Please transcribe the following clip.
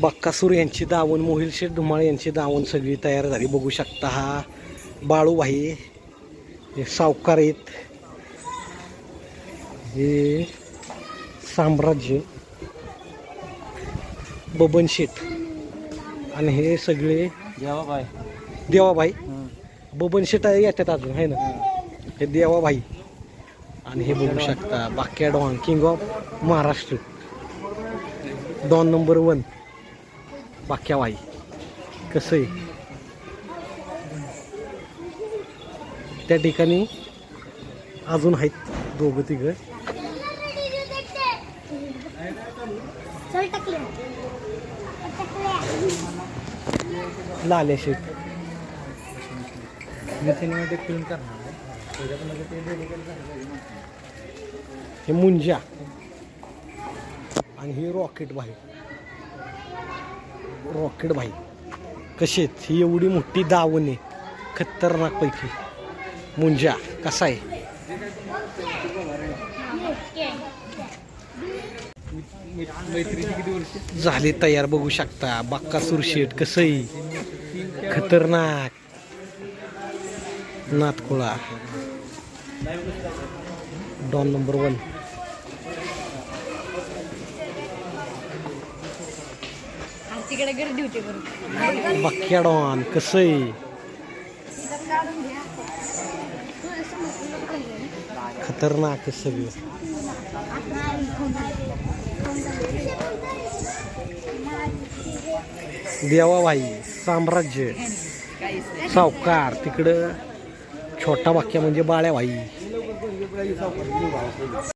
बक्कासूर यांची दावण मोहिल शेठ धुमाळ यांची दावण सगळी तयार झाली. बघू शकता हा बाळूभाई हे सावकार आहेत. हे साम्राज्य. बबन शेठ. आणि हे सगळे जेव्हा बाय देवाभाई बबन शेठ आहे येतात अजून आहे ना? हे देवाभाई आणि हे बघू शकता बाक्या don king of Maharashtra. Don number one बाक्याबाई कसं आहे? त्या ठिकाणी अजून आहेत दोघं तिघं. लाल्या शेठ. मी फिल्म करणार हे मुंजा. आणि हे रॉकेट भाई रॉकेट भाई. कशी आहेत? ही एवढी मोठी दावणे आहे. खतरनाक पैकी. मुंजा कसा आहे? झाले तयार बघू शकता. बाक्का सुरशेट कसं खतरनाक. नातकुळा. Don number one. तिकडे गर्दी होती बरोबर बाक्या डॉन कसं आहे? खतरनाक आहे सगळं. देवाबाई साम्राज्य सावकार तिकडं छोटा वाक्य म्हणजे बाळ्याबाई